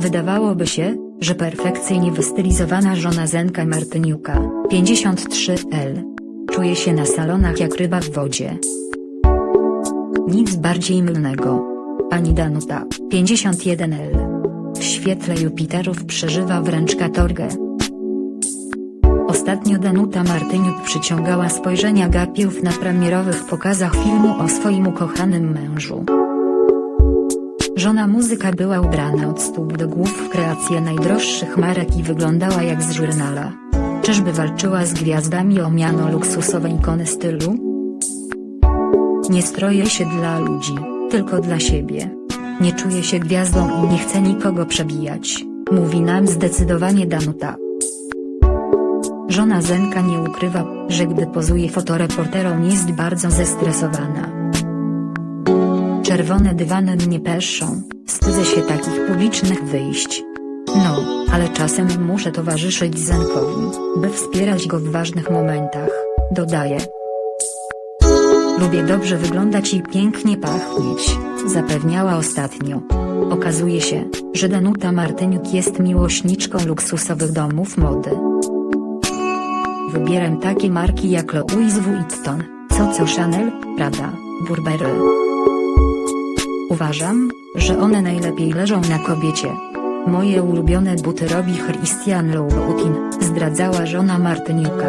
Wydawałoby się, że perfekcyjnie wystylizowana żona Zenka Martyniuka, 53L. Czuje się na salonach jak ryba w wodzie. Nic bardziej mylnego. Pani Danuta, 51L. W świetle Jupiterów przeżywa wręcz katorgę. Ostatnio Danuta Martyniuk przyciągała spojrzenia gapiów na premierowych pokazach filmu o swoim ukochanym mężu. Żona muzyka była ubrana od stóp do głów w kreację najdroższych marek i wyglądała jak z żurnala. Czyżby walczyła z gwiazdami o miano luksusowej ikony stylu? Nie stroję się dla ludzi, tylko dla siebie. Nie czuję się gwiazdą i nie chcę nikogo przebijać, mówi nam zdecydowanie Danuta. Żona Zenka nie ukrywa, że gdy pozuje fotoreporterom jest bardzo zestresowana. Czerwone dywany mnie peszą, wstydzę się takich publicznych wyjść. No, ale czasem muszę towarzyszyć Zenkowi, by wspierać go w ważnych momentach, dodaje. Lubię dobrze wyglądać i pięknie pachnieć, zapewniała ostatnio. Okazuje się, że Danuta Martyniuk jest miłośniczką luksusowych domów mody. Wybieram takie marki jak Louis Vuitton, Coco Chanel, Prada, Burberry. Uważam, że one najlepiej leżą na kobiecie. Moje ulubione buty robi Christian Louboutin, zdradzała żona Martyniuka.